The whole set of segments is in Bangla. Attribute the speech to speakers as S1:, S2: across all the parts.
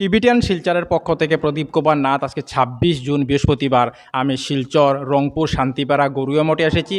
S1: টিবিটিয়ান শিলচরের পক্ষ থেকে প্রদীপ কুমার নাথ আজকে ছাব্বিশ জুন বৃহস্পতিবার। আমি শিলচর, রংপুর, শান্তিপাড়া, গরুয়া মঠে এসেছি।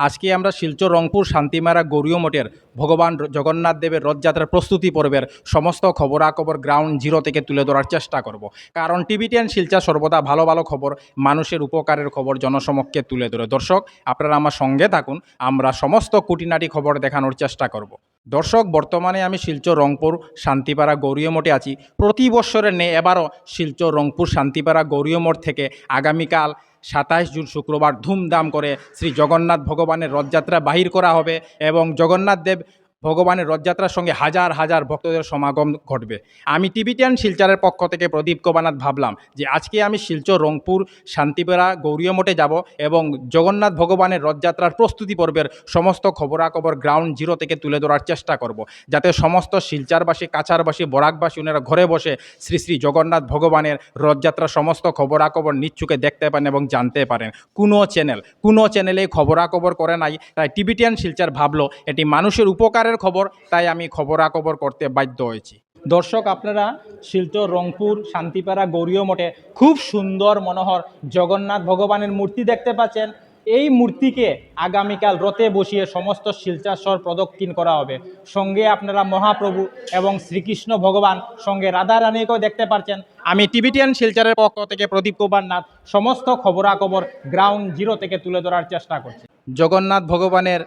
S1: আজকে আমরা শিলচর, রংপুর শান্তিমারা গরুয়া মঠের ভগবান জগন্নাথ দেবের রথযাত্রার প্রস্তুতি পর্বের সমস্ত খবরাখবর গ্রাউন্ড জিরো থেকে তুলে ধরার চেষ্টা করব। কারণ টিবিটিয়ান শিলচর সর্বদা ভালো ভালো খবর, মানুষের উপকারের খবর জনসমক্ষে তুলে ধরে। দর্শক, আপনারা আমার সঙ্গে থাকুন, আমরা সমস্ত কুটিনাটি খবর দেখানোর চেষ্টা করব। দর্শক, বর্তমানে আমি শিলচর, রংপুর, শান্তিপাড়া গৌরীয় মঠে আছি। প্রতি বৎসরের নে এবারও শিলচর, রংপুর, শান্তিপাড়া গৌরীয় মঠ থেকে আগামীকাল সাতাশ জুন শুক্রবার ধুমধাম করে শ্রী জগন্নাথ ভগবানের রথযাত্রা বাহির করা হবে এবং জগন্নাথ দেব ভগবানের রথযাত্রার সঙ্গে হাজার হাজার ভক্তদের সমাগম ঘটবে। আমি টিবিটিয়ান শিলচরের পক্ষ থেকে প্রদীপ কবানাথ ভাবলাম যে আজকে আমি শিলচর, রংপুর শান্তিপাড়া গৌরীয় মঠে যাব এবং জগন্নাথ ভগবানের রথযাত্রার প্রস্তুতি পর্বের সমস্ত খবরাখবর গ্রাউন্ড জিরো থেকে তুলে ধরার চেষ্টা করব। যাতে সমস্ত শিলচারবাসী, কাছারবাসী বরাকবাসী ওনারা ঘরে বসে শ্রী শ্রী জগন্নাথ ভগবানের রথযাত্রার সমস্ত খবরাখবর নিচ্ছুকে দেখতে পারেন এবং জানতে পারেন। কোনো চ্যানেল কোনো চ্যানেলে খবরাখবর করে নাই, তাই টিবিটিয়ান শিলচার ভাবলো, এটি মানুষের উপকারের খবর, তাই আমি খবরাখবর করতে বাধ্য হয়েছি। দর্শক, আপনারা শিলচর, রংপুর, শান্তিপাড়া গৌরীয় মঠে খুব সুন্দর মনোহর জগন্নাথ ভগবানের মূর্তি দেখতে পাচ্ছেন। এই মূর্তিকে আগামীকাল রথে বসিয়ে সমস্ত শিলচার প্রদক্ষিণ করা হবে। সঙ্গে আপনারা মহাপ্রভু এবং শ্রীকৃষ্ণ ভগবান, সঙ্গে রাধা রানীকেও দেখতে পাচ্ছেন। আমি টিবিটিয়ান শিলচারের পক্ষ থেকে প্রদীপ কুমার নাথ সমস্ত খবরাখবর গ্রাউন্ড জিরো থেকে তুলে ধরার চেষ্টা করছি। জগন্নাথ ভগবানের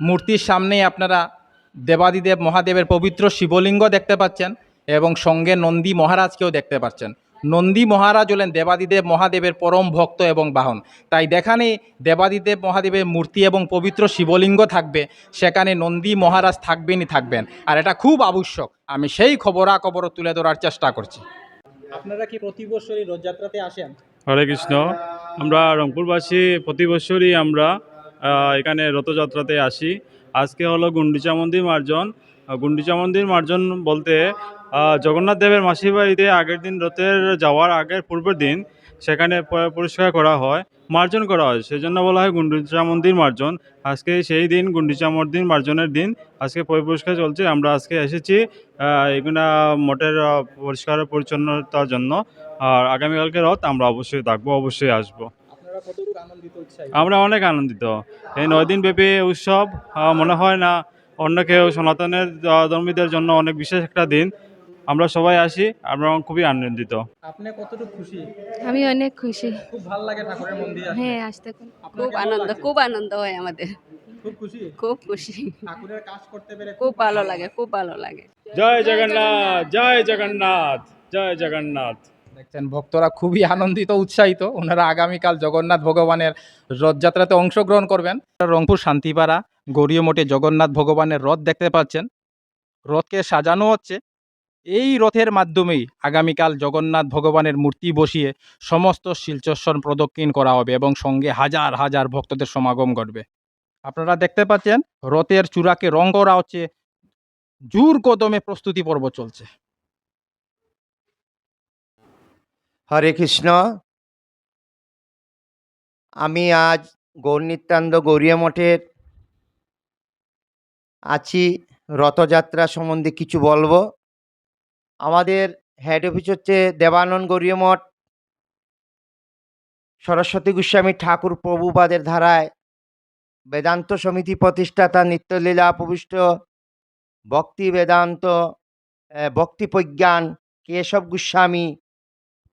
S1: মূর্তির সামনেই আপনারা দেবাদিদেব মহাদেবের পবিত্র শিবলিঙ্গ দেখতে পাচ্ছেন এবং সঙ্গে নন্দী মহারাজকেও দেখতে পাচ্ছেন। নন্দী মহারাজ হলেন দেবাদিদেব মহাদেবের পরম ভক্ত এবং বাহন। তাই দেখানে দেবাদিদেব মহাদেবের মূর্তি এবং পবিত্র শিবলিঙ্গ থাকবে সেখানে নন্দী মহারাজ থাকবেনই থাকবেন। আর এটা খুব আবশ্যক আমি সেই খবরাখবর তুলে ধরার চেষ্টা করছি। আপনারা কি প্রতি বছরই রথযাত্রাতে আসেন?
S2: হরে কৃষ্ণ আমরা রংপুরবাসী প্রতি বছরই আমরা এখানে রথযাত্রাতে আসি। আজকে হলো গুন্ডিচা মন্দির মার্জন। গুন্ডিচা মন্দির মার্জন বলতে জগন্নাথ দেবের মাসির বাড়িতে আগের দিন রথের যাওয়ার আগের পূর্বের দিন সেখানে পরিষ্কার করা হয়, মার্জন করা হয়। সেই জন্য বলা হয় গুন্ডিচা মন্দির মার্জন। আজকে সেই দিন, গুন্ডিচা মন্দির মার্জনের দিন আজকে পরি- পরিষ্কার চলছে। আমরা আজকে এসেছি এগুলা মঠের পরিষ্কার পরিচ্ছন্নতার জন্য। আর আগামীকালকে রথ আমরা অবশ্যই থাকব অবশ্যই আসব। আমরা অনেক আনন্দিত। এই নয় দিন ব্যাপী উৎসব মনে হয় না অন্য কেউ সনাতনের ধর্মীদের জন্য অনেক বিশেষ একটা দিন। আমরা সবাই আসি আমরা খুবই আনন্দিত।
S1: আপনি কতটুকু খুশি?
S3: আমি অনেক খুশি।
S1: খুব ভালো লাগে ঠাকুরের মন্দির।
S3: হ্যাঁ আসতে খুব-
S4: আনন্দ খুব আনন্দ হয় আমাদের।
S1: খুব খুশি?
S4: খুব খুশি।
S1: ঠাকুরের কাজ করতে পেরে
S4: খুব ভালো লাগে খুব ভালো লাগে।
S2: জয় জগন্নাথ জয় জগন্নাথ জয় জগন্নাথ।
S1: দেখছেন, ভক্তরা খুবই আনন্দিত, উৎসাহিত। ওনারা আগামীকাল জগন্নাথ ভগবানের রথযাত্রাতে অংশগ্রহণ করবেন। রংপুর শান্তিপাড়া গড়িয়ে মোটে জগন্নাথ ভগবানের রথ দেখতে পাচ্ছেন। রথকে সাজানো হচ্ছে। এই রথের মাধ্যমেই আগামীকাল জগন্নাথ ভগবানের মূর্তি বসিয়ে সমস্ত শিলচর্ষণ প্রদক্ষিণ করা হবে এবং সঙ্গে হাজার হাজার ভক্তদের সমাগম ঘটবে। আপনারা দেখতে পাচ্ছেন, রথের চূড়াকে রং করা হচ্ছে। জোর কদমে প্রস্তুতি পর্ব চলছে।
S5: হরে কৃষ্ণ। আমি আজ গৌরনিত্যানন্দ গৌরীয় মঠের আছি, রথযাত্রা সম্বন্ধে কিছু বলব। আমাদের হেড অফিস হচ্ছে দেবানন্দ গৌরীয় মঠ। সরস্বতী গোস্বামী ঠাকুর প্রভুপাদের ধারায় বেদান্ত সমিতি প্রতিষ্ঠাতা নিত্যলীলা প্রবিষ্ট ভক্তি বেদান্ত ভক্তি প্রজ্ঞান কেশব গোস্বামী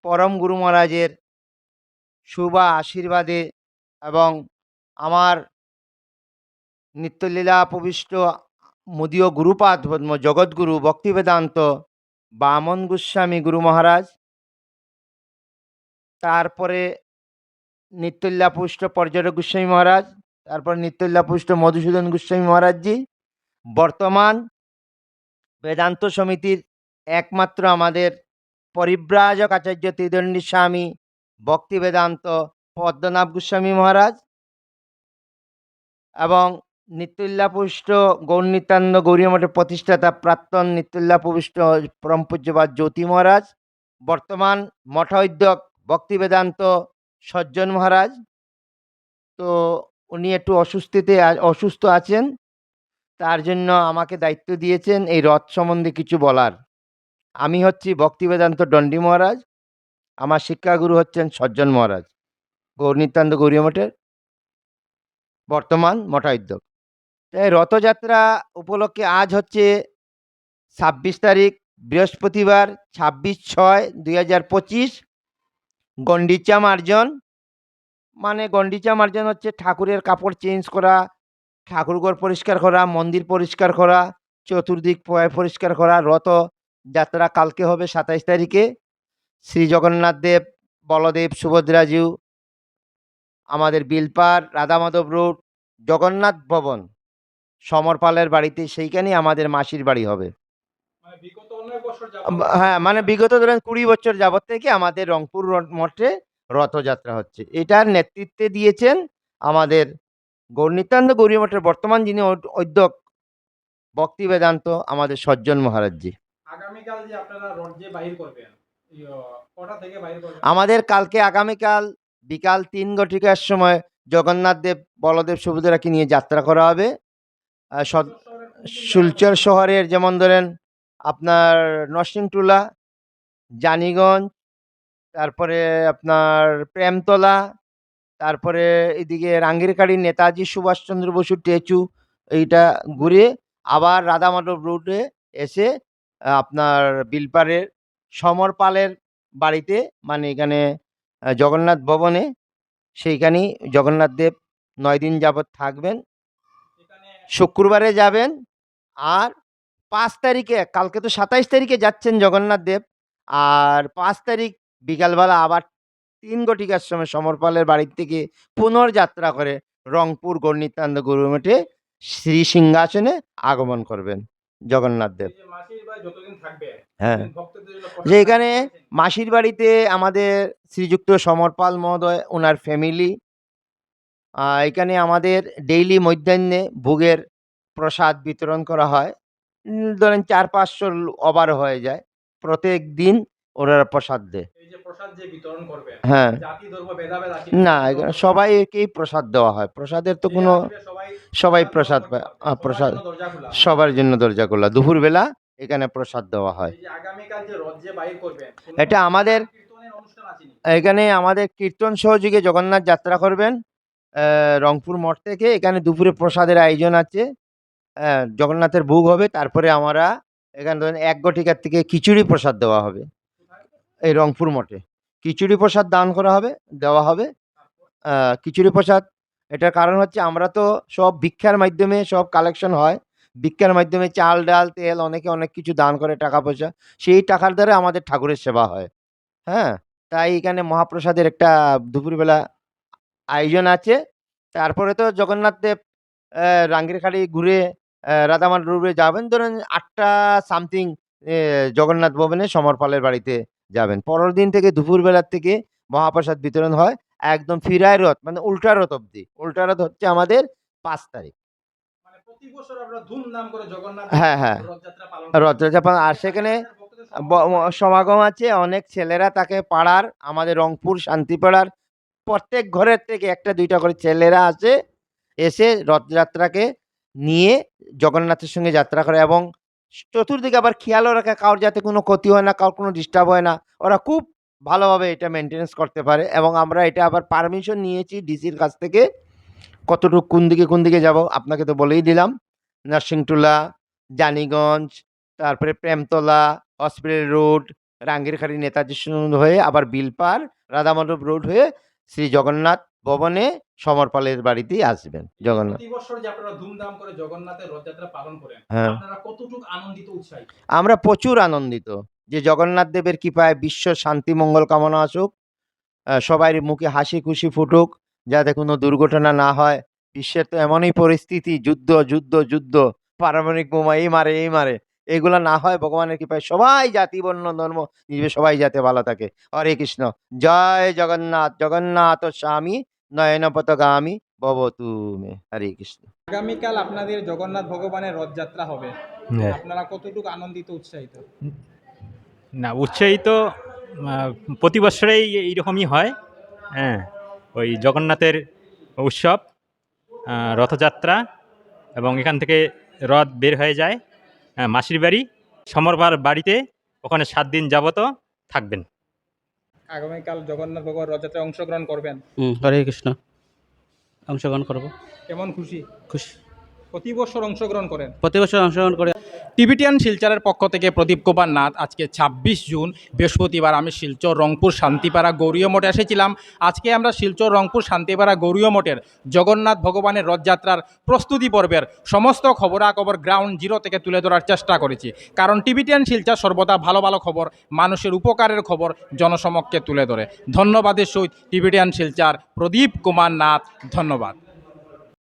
S5: পরম গুরু মহারাজের শুভ আশীর্বাদে এবং আমার নিত্যলীলা প্রবিষ্ট মুদীয় গুরুপাদ পদ্ম জগৎগুরু ভক্তি বেদান্ত বামন গোস্বামী গুরু মহারাজ। তারপরে নিত্যলীলা পুষ্ট পর্যটক গোস্বামী মহারাজ, তারপর নিত্যলীলা পুষ্ট মধুসূদন গোস্বামী মহারাজজি। বর্তমান বেদান্ত সমিতির একমাত্র আমাদের পরিব্রাজক আচার্য ত্রিদণ্ডী স্বামী ভক্তি বেদান্ত পদ্মনাভ গোস্বামী মহারাজ এবং নিত্যুল্লাপুষ্ট গৌরনিত্যানন্দ গৌরী মঠের প্রতিষ্ঠাতা প্রাক্তন নিত্যুল্লাপুষ্ট পরম পূজ্যবাদ জ্যোতি মহারাজ, বর্তমান মঠোদ্যোগ ভক্তি বেদান্ত সজ্জন মহারাজ। তো উনি একটু অসুস্থিতে অসুস্থ আছেন, তার জন্য আমাকে দায়িত্ব দিয়েছেন এই রথ সম্বন্ধে কিছু বলার। আমি হচ্ছি ভক্তিবেদান্ত দণ্ডী মহারাজ। আমার শিক্ষাগুরু হচ্ছেন সজ্জন মহারাজ। গৌর নিত্যান্ত গৌরী মঠের বর্তমান মঠাধ্যক্ষ। তাই রথযাত্রা উপলক্ষে আজ হচ্ছে ছাব্বিশ তারিখ, বৃহস্পতিবার, ছাব্বিশ ছয় দুই হাজার পঁচিশ। গন্ডিচা মার্জন। মানে গন্ডিচা মার্জন হচ্ছে ঠাকুরের কাপড় চেঞ্জ করা, ঠাকুরঘর পরিষ্কার করা, মন্দির পরিষ্কার করা, চতুর্দিক পরিষ্কার করা, রথ যাত্রা কালকে হবে সাতাইশ তারিখে। শ্রী জগন্নাথ দেব বলদেব সুভদ্রাজু আমাদের বিলপার রাধামাধব রোড জগন্নাথ ভবন সমরপালের বাড়িতে সেইখানেই আমাদের মাসির বাড়ি হবে।
S1: মানে
S5: হ্যাঁ মানে বিগত ধরেন কুড়ি বছর যাবত থেকে আমাদের রংপুর মঠে রথযাত্রা হচ্ছে। এটার নেতৃত্বে দিয়েছেন আমাদের গৌরনিত্যানন্দ গৌরী মঠের বর্তমান যিনি অধ্যক্ষ ভক্তি বেদান্ত আমাদের সজ্জন মহারাজজি।
S1: আগামীকাল যে আপনারা রথ যে বাহির করবেন কটা থেকে বাহির করবেন?
S5: আমাদের কালকে আগামীকাল বিকাল তিন ঘটিকার সময় জগন্নাথ দেব বলদেব সুভদ্রাকে নিয়ে যাত্রা করা হবে। শিলচর শহরের যেমন ধরেন আপনার নরসিংটুলা জানিগঞ্জ তারপরে আপনার প্রেমতলা তারপরে এদিকে রাঙ্গিরকাড়ি নেতাজি সুভাষচন্দ্র বসু স্ট্যাচু এইটা ঘুরে আবার রাধামাধব রোডে এসে আপনার বিলপাড়ের সমর পালের বাড়িতে মানে এখানে জগন্নাথ ভবনে সেইখানেই জগন্নাথ দেব নয় দিন যাবৎ থাকবেন। শুক্রবারে যাবেন আর পাঁচ তারিখে কালকে তো সাতাইশ তারিখে যাচ্ছেন জগন্নাথ দেব। আর পাঁচ তারিখ বিকালবেলা আবার তিন ঘটিকার সময় সমরপালের বাড়ির থেকে পুনর্যাত্রা করে রংপুর গণিতানন্দ গুরুমঠে শ্রী সিংহাসনে আগমন করবেন। জগন্নাথ দেব। হ্যাঁ। যে এখানে মাসির বাড়িতে আমাদের শ্রীযুক্ত সমরপাল মহোদয় ওনার ফ্যামিলি এখানে আমাদের ডেইলি মধ্যাহ্নে ভোগের প্রসাদ বিতরণ করা হয়। ধরেন চার পাঁচশো ওভার হয়ে যায়। প্রত্যেক দিন ওনারা প্রসাদ দেয়। হ্যাঁ। না সবাইকেই প্রসাদ দেওয়া হয়। প্রসাদের তো কোনো
S1: সবাই
S5: প্রসাদ পায়। প্রসাদ সবার জন্য দরজা খোলা দুপুরবেলা এখানে প্রসাদ দেওয়া হয়। এটা আমাদের এখানে আমাদের কীর্তন সহযোগে জগন্নাথ যাত্রা করবেন। রংপুর মঠ থেকে। এখানে দুপুরে প্রসাদের আয়োজন আছে। জগন্নাথের ভোগ হবে। তারপরে আমরা এখানে ধরেন এক গটিকার থেকে খিচুড়ি প্রসাদ দেওয়া হবে। এই রংপুর মঠে। খিচুড়ি প্রসাদ দান করা হবে, দেওয়া হবে। খিচুড়ি প্রসাদ, এটার কারণ হচ্ছে আমরা তো সব ভিক্ষার মাধ্যমে সব কালেকশন হয়। ভিক্ষার মাধ্যমে চাল, ডাল, তেল, অনেকে অনেক কিছু দান করে টাকা পয়সা সেই টাকার দ্বারা আমাদের ঠাকুরের সেবা হয়। হ্যাঁ তাই এখানে মহাপ্রসাদের একটা দুপুরবেলা আয়োজন আছে। তারপরে তো জগন্নাথ দেব রাঙ্গিরখাড়ি ঘুরে রাধামান রুবে যাবেন। ধরেন আটটা সামথিং জগন্নাথ ভবনে সমরপালের বাড়িতে যাবেন। পরের দিন থেকে দুপুরবেলার থেকে মহাপ্রসাদ বিতরণ হয় একদম ফিরায় রথ মানে উল্টা রথ অব্দি উল্টা রথ হচ্ছে আমাদের পাঁচ তারিখ।
S1: মানে
S5: হ্যাঁ, হ্যাঁ।
S1: রথযাত্রা পালন
S5: আর সেখানে সমাগম আছে। অনেক ছেলেরা তাকে পাড়ার আমাদের রংপুর শান্তিপাড়ার প্রত্যেক ঘরের থেকে একটা দুইটা করে ছেলেরা আসে এসে রথযাত্রাকে নিয়ে জগন্নাথের সঙ্গে যাত্রা করে এবং চতুর্দিকে আবার খেয়ালও রাখে, কারোর যাতে কোনো ক্ষতি হয় না, কারোর কোনো ডিস্টার্ব হয় না। ওরা খুব ভালোভাবে এটা মেনটেনেন্স করতে পারে এবং আমরা এটা আবার পারমিশন নিয়েছি ডিসির কাছ থেকে, কতটুকু কোন দিকে কোন দিকে যাব আপনাকে তো বলেই দিলাম। নার্সিংটুলা জানিগঞ্জ, তারপরে প্রেমতলা হসপিটাল রোড রাঙ্গিরখাড়ি নেতাজি হয়ে আবার বিলপার রাধামাধব রোড হয়ে শ্রী জগন্নাথ ভবনে সমরপালের বাড়িতেই আসবেন জগন্নাথ।
S1: বছর যে আপনারা ধুমধাম করে জগন্নাথের রথযাত্রা পালন করেন
S5: হ্যাঁ।
S1: আপনারা কতটুকু আনন্দিত উৎসাহিত?
S5: আমরা প্রচুর আনন্দিত যে জগন্নাথ দেবের কৃপায় বিশ্ব শান্তি মঙ্গল কামনা আসুক সবাই মুখে হাসি খুশি ফুটুক যাতে কোনো দুর্ঘটনা না হয়। বিশ্বের তো এমনই পরিস্থিতি যুদ্ধ যুদ্ধ যুদ্ধ পারমাণবিক বোমা এই মারে এই মারে। এগুলো না হয় ভগবানের কৃপায় সবাই জাতি বর্ণ ধর্ম নিজে সবাই যাতে ভালো থাকে। হরে কৃষ্ণ। জয় জগন্নাথ জগন্নাথ স্বামী। নয়ন পতগামী ভব তুমি হরে কৃষ্ণ।
S1: আগামীকাল আপনাদের জগন্নাথ ভগবানের রথযাত্রা হবে।
S3: হ্যাঁ।
S1: আপনারা কতটুকু আনন্দিত উৎসাহিত?
S3: না উৎসাহিত আহ, প্রতি বছরেই এইরকমই হয়। হ্যাঁ ওই জগন্নাথের উৎসব আহ, রথযাত্রা এবং এখান থেকে রথ বের হয়ে যায় হ্যাঁ, মাসির বাড়ি। সমরবার বাড়িতে ওখানে সাত দিন যাবত থাকবেন।
S1: আগামীকাল জগন্নাথ ভগবান রথযাত্রায় অংশগ্রহণ করবেন।
S6: হুম হরে কৃষ্ণ। অংশগ্রহণ করব।
S1: কেমন খুশি?
S6: খুশি।
S1: প্রতি বছর অংশগ্রহণ করেন।
S6: প্রতি বছর অংশগ্রহণ করে
S1: টিবিটিয়ান শিলচরের পক্ষ থেকে প্রদীপ কুমার নাথ আজকে ছাব্বিশ জুন, বৃহস্পতিবার আমি শিলচর রংপুর শান্তিপাড়া গৌরীয় মঠে এসেছিলাম। আজকে আমরা শিলচর রংপুর শান্তিপাড়া গৌরীয় মঠের জগন্নাথ ভগবানের রথযাত্রার প্রস্তুতি পর্বের সমস্ত খবরাখবর গ্রাউন্ড জিরো থেকে তুলে ধরার চেষ্টা করেছি। কারণ টিবিটিয়ান শিলচর সর্বদা ভালো ভালো খবর, মানুষের উপকারের খবর জনসমক্ষে তুলে ধরে। ধন্যবাদের সহিত টিবিটিয়ান শিলচার প্রদীপ কুমার নাথ, ধন্যবাদ।